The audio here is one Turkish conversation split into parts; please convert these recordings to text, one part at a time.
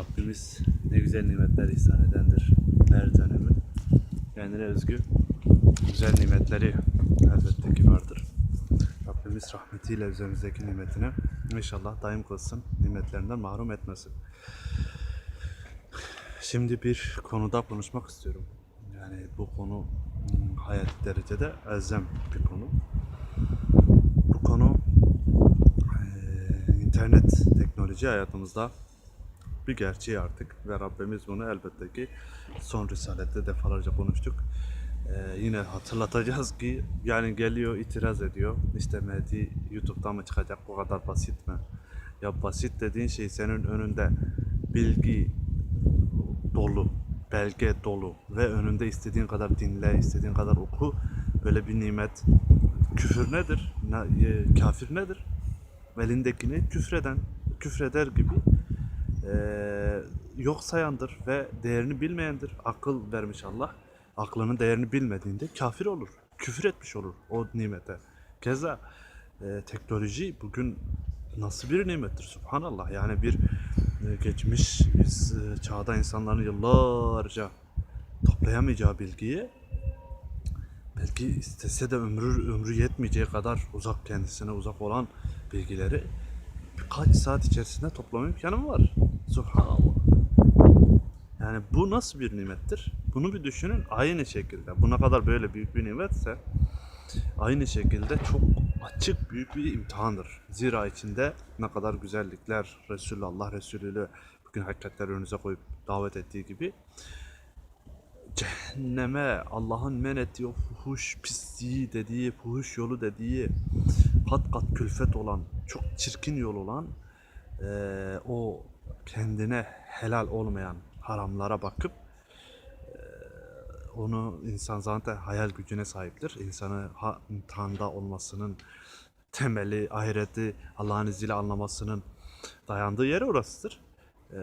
Rabbimiz ne güzel nimetler ihsan edendir her dönemi. Kendine özgü güzel nimetleri elbette ki vardır. Rabbimiz rahmetiyle üzerimizdeki nimetine inşallah daim kılsın, nimetlerinden mahrum etmesin. Şimdi bir konuda konuşmak istiyorum. Yani bu konu hmm, hayati derecede elzem bir konu. Bu konu internet teknoloji hayatımızda bir gerçeği artık ve Rabbimiz bunu elbette ki son risalette defalarca konuştuk. Eee, yine hatırlatacağız ki yani geliyor itiraz ediyor. İşte Mehdi YouTube'dan mı çıkacak bu kadar basit mi? Ya basit dediğin şey senin önünde bilgi dolu, belge dolu ve önünde istediğin kadar dinle, istediğin kadar oku. Böyle bir nimet. Küfür nedir? E, kafir nedir? Elindekini küfreden, küfreder gibi eee, yok sayandır ve değerini bilmeyendir. Akıl vermiş Allah. Aklının değerini bilmediğinde kafir olur. Küfür etmiş olur o nimete. Keza eee, teknoloji bugün nasıl bir nimettir subhanallah. Yani bir e, geçmiş biz, e, çağda insanların yıllarca toplayamayacağı bilgiyi belki istese de ömrü ömrü yetmeyeceği kadar uzak kendisine uzak olan bilgileri birkaç saat içerisinde toplama imkanı var. Subhanallah. Yani bu nasıl bir nimettir? Bunu bir düşünün aynı şekilde. Bu ne kadar böyle büyük bir nimetse aynı şekilde çok açık büyük bir imtihandır. Zira içinde ne kadar güzellikler Resulullah Allah bugün hakikatleri önünüze koyup davet ettiği gibi cehenneme Allah'ın men ettiği o fuhuş pisliği dediği, fuhuş yolu dediği kat kat külfet olan, çok çirkin yol olan eee, o kendine helal olmayan haramlara bakıp onu insan zaten hayal gücüne sahiptir. İnsanı ha, olmasının temeli, ahireti Allah'ın izniyle anlamasının dayandığı yer orasıdır.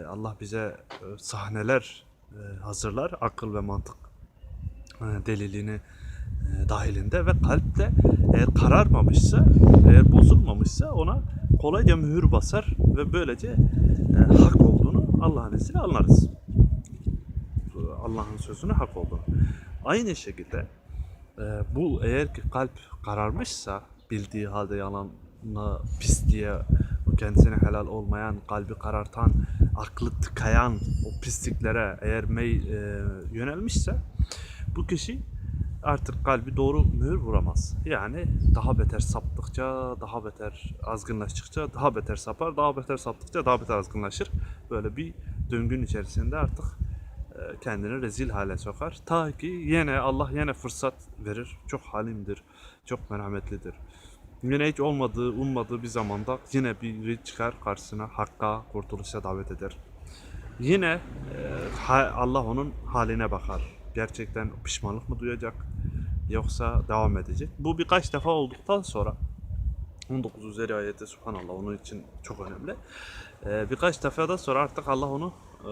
Allah bize sahneler hazırlar, akıl ve mantık e, deliliğini e, dahilinde ve kalpte eğer kararmamışsa, eğer bozulmamışsa ona kolayca mühür basar ve böylece e, hak olduğunu Allah'ın izniyle anlarız. Allah'ın sözüne hak olduğunu. Aynı şekilde e, bu eğer ki kalp kararmışsa bildiği halde yalanla pisliğe kendisine helal olmayan kalbi karartan aklı tıkayan o pisliklere eğer mey e, yönelmişse bu kişi artık kalbi doğru mühür vuramaz. Yani daha beter saptıkça, daha beter azgınlaştıkça daha beter sapar, daha beter saptıkça daha beter azgınlaşır. Böyle bir döngün içerisinde artık e, kendini rezil hale sokar. Ta ki yine Allah yine fırsat verir. Çok halimdir, çok merhametlidir. Yine hiç olmadığı, ummadığı bir zamanda yine biri çıkar karşısına hakka, kurtuluşa davet eder. Yine e, Allah onun haline bakar. Gerçekten pişmanlık mı duyacak yoksa devam edecek. Bu birkaç defa olduktan sonra 19 üzeri ayeti subhanallah onun için çok önemli. Ee, birkaç defadan sonra artık Allah onu e,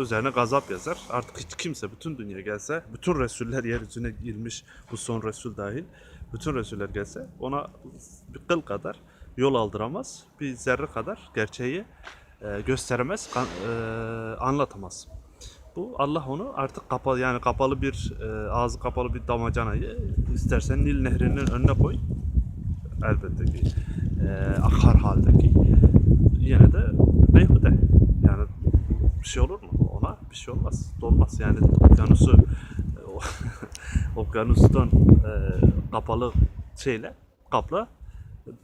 üzerine gazap yazar. Artık hiç kimse bütün dünya gelse, bütün Resuller yeryüzüne girmiş bu son Resul dahil, bütün Resuller gelse ona bir kıl kadar yol aldıramaz. Bir zerre kadar gerçeği e, gösteremez, e, anlatamaz. Bu. Allah onu artık kapalı yani kapalı bir e, ağzı kapalı bir damacanayı istersen Nil Nehri'nin önüne koy. Elbette ki e, akar haldeki yine de beyhude. Yani bir şey olur mu? Ona bir şey olmaz dolmaz. Yani okyanusu e, okyanustan e, kapalı şeyle kapla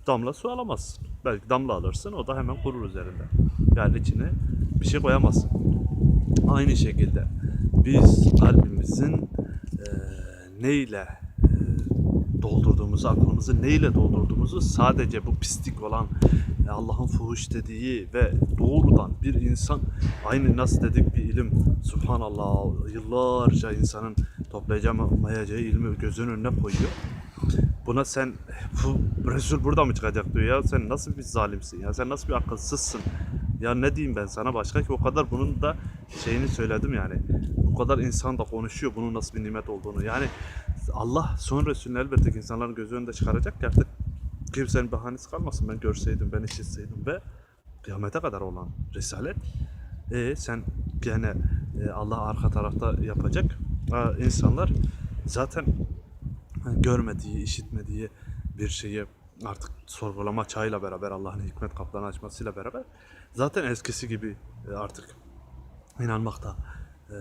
damla su alamazsın. Belki damla alırsın o da hemen kurur üzerinde. Yani içine bir şey koyamazsın aynı şekilde biz kalbimizin e, neyle doldurduğumuzu, aklımızı neyle doldurduğumuzu sadece bu pislik olan e, Allah'ın fuhuş dediği ve doğrudan bir insan aynı nasıl dedik bir ilim. Subhanallah yıllarca insanın toplayamayacağı ilmi gözünün önüne koyuyor. Buna sen bu Resul burada mı çıkacak diyor ya? Sen nasıl bir zalimsin ya? Sen nasıl bir akılsızsın ya ne diyeyim ben sana? Başka ki o kadar bunun da şeyini söyledim yani. Bu kadar insan da konuşuyor bunun nasıl bir nimet olduğunu. Yani Allah son Resulünü elbette ki insanların gözü önünde çıkaracak ki artık kimsenin bahanesi kalmasın. Ben görseydim ben işitseydim ve kıyamete kadar olan Risalet E sen gene e, Allah arka tarafta yapacak. Ha, insanlar zaten görmediği, işitmediği bir şeyi artık sorgulama çağıyla beraber Allah'ın hikmet kaplarını açmasıyla beraber zaten eskisi gibi e, artık inanmakta e,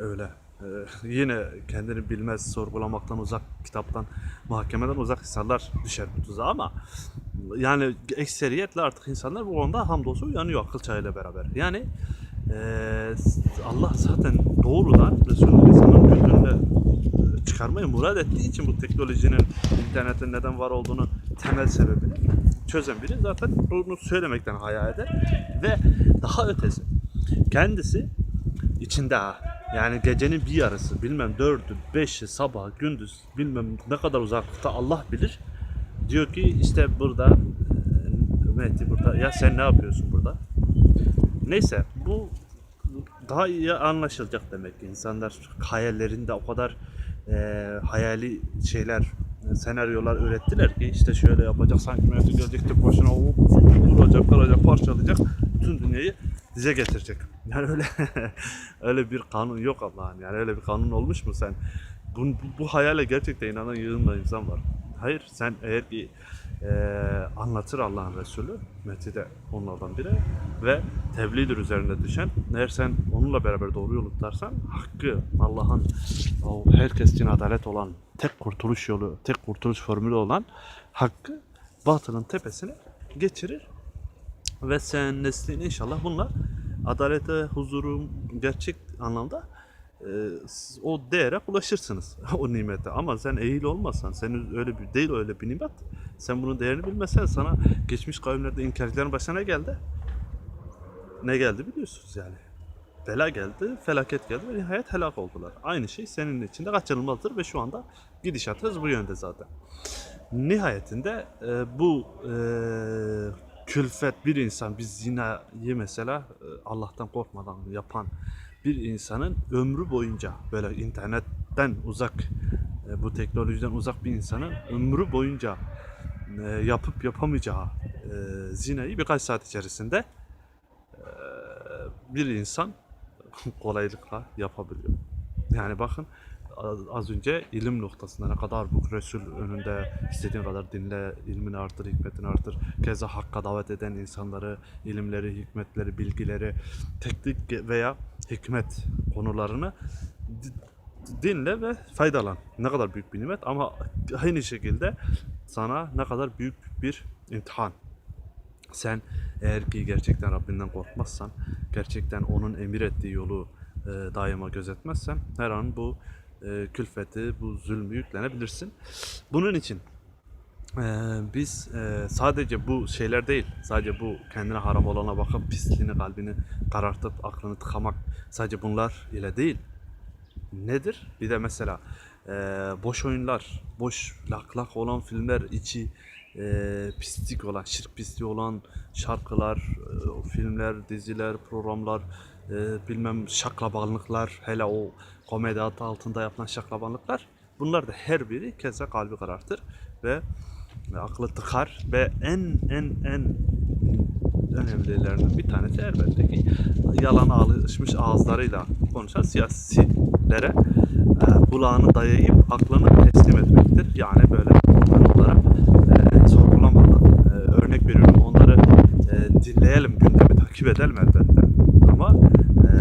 öyle. E, yine kendini bilmez, sorgulamaktan uzak, kitaptan, mahkemeden uzak insanlar düşer bu tuzağa ama yani ekseriyetle artık insanlar bu konuda hamdolsun uyanıyor akıl çağıyla beraber. Yani e, Allah zaten doğrudan Resulü insanın gözünde e, çıkarmayı murad ettiği için bu teknolojinin, internetin neden var olduğunu temel sebebini çözen biri zaten bunu söylemekten hayal eder ve daha ötesi kendisi içinde. Yani gecenin bir yarısı bilmem dördü, beşi, sabah, gündüz bilmem ne kadar uzaklıkta Allah bilir. Diyor ki işte burada e, Mehdi burada ya sen ne yapıyorsun burada? Neyse bu daha iyi anlaşılacak demek ki insanlar hayallerinde o kadar e, hayali şeyler senaryolar ürettiler ki işte şöyle yapacak sanki Mehdi gelecek tek başına hop, vuracak, kıracak, parçalayacak bütün dünyayı dize getirecek. Yani öyle öyle bir kanun yok Allah'ın. Yani öyle bir kanun olmuş mu sen? Bu, bu, bu hayale gerçekten inanan yığınla insan var. Hayır sen eğer ki anlatır Allah'ın Resulü. Mehdi de onlardan biri. Ve tebliğdir üzerinde düşen eğer sen onunla beraber doğru yolu tutarsan hakkı Allah'ın herkes için adalet olan tek kurtuluş yolu tek kurtuluş formülü olan hakkı batılın tepesine geçirir. Ve sen neslin inşallah bununla adalete, huzuru gerçek anlamda o değere ulaşırsınız o nimete. Ama sen eğil olmasan, senin öyle bir değil öyle bir nimet. Sen bunun değerini bilmesen sana geçmiş kavimlerde inkarcıların başına geldi? Ne geldi biliyorsunuz yani. Bela geldi, felaket geldi ve nihayet helak oldular. Aynı şey senin için de kaçınılmazdır ve şu anda gidişatımız bu yönde zaten. Nihayetinde e, bu e, külfet bir insan bir zinayı mesela e, Allah'tan korkmadan yapan bir insanın ömrü boyunca böyle internetten uzak e, bu teknolojiden uzak bir insanın ömrü boyunca e, yapıp yapamayacağı e, zinayı birkaç saat içerisinde bir insan kolaylıkla yapabiliyor. Yani bakın az- önce ilim noktasında ne kadar bu Resul önünde istediğin kadar dinle, ilmini artır, hikmetini artır. Keza hakka davet eden insanları, ilimleri, hikmetleri, bilgileri, teknik veya hikmet konularını di- dinle ve faydalan. Ne kadar büyük bir nimet ama aynı şekilde sana ne kadar büyük bir imtihan. Sen eğer ki gerçekten Rabbinden korkmazsan, gerçekten onun emir ettiği yolu e, daima gözetmezsen her an bu e, külfeti, bu zulmü yüklenebilirsin. Bunun için e, biz e, sadece bu şeyler değil, sadece bu kendine haram olana bakıp pisliğini, kalbini karartıp aklını tıkamak sadece bunlar ile değil. Nedir? Bir de mesela boş oyunlar, boş lak lak olan filmler, içi pislik olan, şirk pisliği olan şarkılar, filmler, diziler, programlar, e, bilmem şaklabanlıklar, hele o komedi adı altında yapılan şaklabanlıklar. Bunlar da her biri keza kalbi karartır ve ve aklı tıkar ve en en en önemlilerinden bir tanesi elbette ki yalana alışmış ağızlarıyla konuşan siyasilere e, kulağını dayayıp aklını teslim etmektir. Yani böyle onlara e, sorgulamadan e, örnek veriyorum onları e, dinleyelim gündemi takip edelim elbette ama e,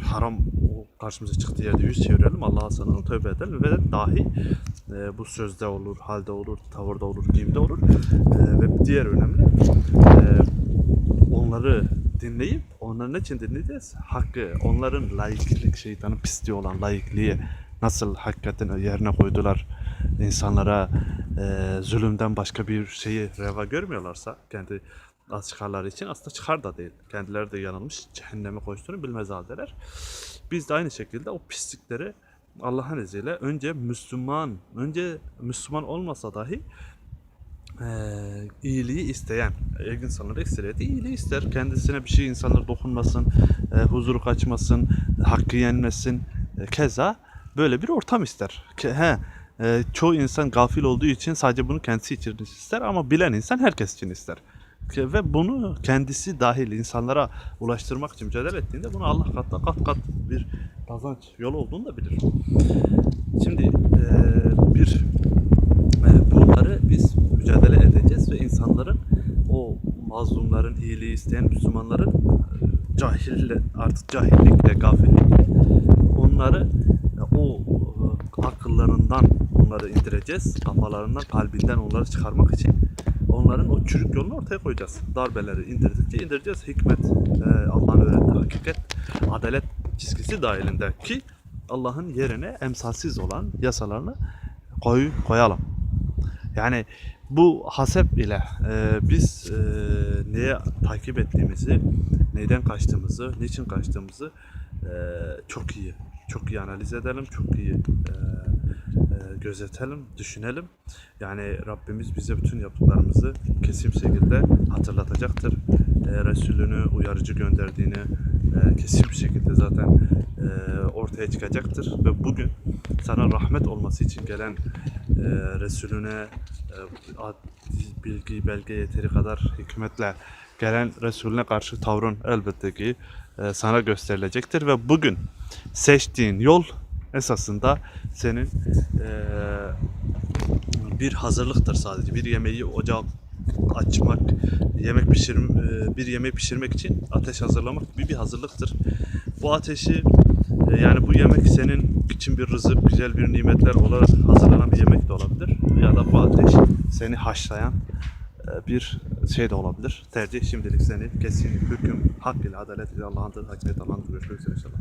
haram o karşımıza çıktığı yerde yüz çevirelim Allah'a sığınalım tövbe edelim ve dahi e, bu sözde olur, halde olur, tavırda olur, giyimde olur E, ve diğer önemli e, onları dinleyip onları ne için dinleyeceğiz? Hakkı, onların laiklik şeytanın pisliği olan laikliği nasıl hakikaten yerine koydular insanlara e, zulümden başka bir şeyi reva görmüyorlarsa kendi az çıkarları için aslında çıkar da değil. Kendileri de yanılmış cehenneme koştuğunu bilmez haldeler. Biz de aynı şekilde o pislikleri Allah'ın izniyle önce Müslüman, önce Müslüman olmasa dahi eee, iyiliği isteyen e, insanlar ekseriyeti iyiliği ister. Kendisine bir şey insanlar dokunmasın, e, huzuru kaçmasın, hakkı yenmesin. E, keza böyle bir ortam ister. Ke, he, e, çoğu insan gafil olduğu için sadece bunu kendisi için ister ama bilen insan herkes için ister. Ve bunu kendisi dahil insanlara ulaştırmak için mücadele ettiğinde bunu Allah katında kat kat bir kazanç yolu olduğunu da bilir. Şimdi eee, bir e, bunları biz mücadele edeceğiz ve insanların o mazlumların iyiliği isteyen Müslümanların e, cahille artık cahillikle gafillikle onları e, o e, akıllarından onları indireceğiz kafalarından kalbinden onları çıkarmak için onların o çürük yolunu ortaya koyacağız. Darbeleri indirdikçe indireceğiz. Hikmet, e, Allah'ın öğrettiği hakikat, adalet çizgisi dahilinde ki Allah'ın yerine emsalsiz olan yasalarını koy, koyalım. Yani bu hasep ile e, biz e, neye takip ettiğimizi, neyden kaçtığımızı, niçin kaçtığımızı e, çok iyi, çok iyi analiz edelim, çok iyi e, e, gözetelim, düşünelim. Yani Rabbimiz bize bütün yaptıklarımızı kesin şekilde hatırlatacaktır. E, Resulünü uyarıcı gönderdiğini e, kesin bir şekilde zaten e, ortaya çıkacaktır. Ve bugün sana rahmet olması için gelen e, Resulüne e, bilgi, belge yeteri kadar hikmetle gelen Resulüne karşı tavrın elbette ki sana gösterilecektir ve bugün seçtiğin yol esasında senin e, bir hazırlıktır sadece. Bir yemeği ocağa açmak, yemek pişir e, bir yemek pişirmek için ateş hazırlamak gibi bir hazırlıktır. Bu ateşi e, yani bu yemek senin için bir rızık, güzel bir nimetler olarak hazırlanan bir yemek de olabilir. Ya da bu ateş seni haşlayan e, bir şey de olabilir. Tercih şimdilik senin kesin hüküm, hak ile adalet ile Allah'ındır, hakimiyet Allah'ındır. Görüşmek üzere inşallah.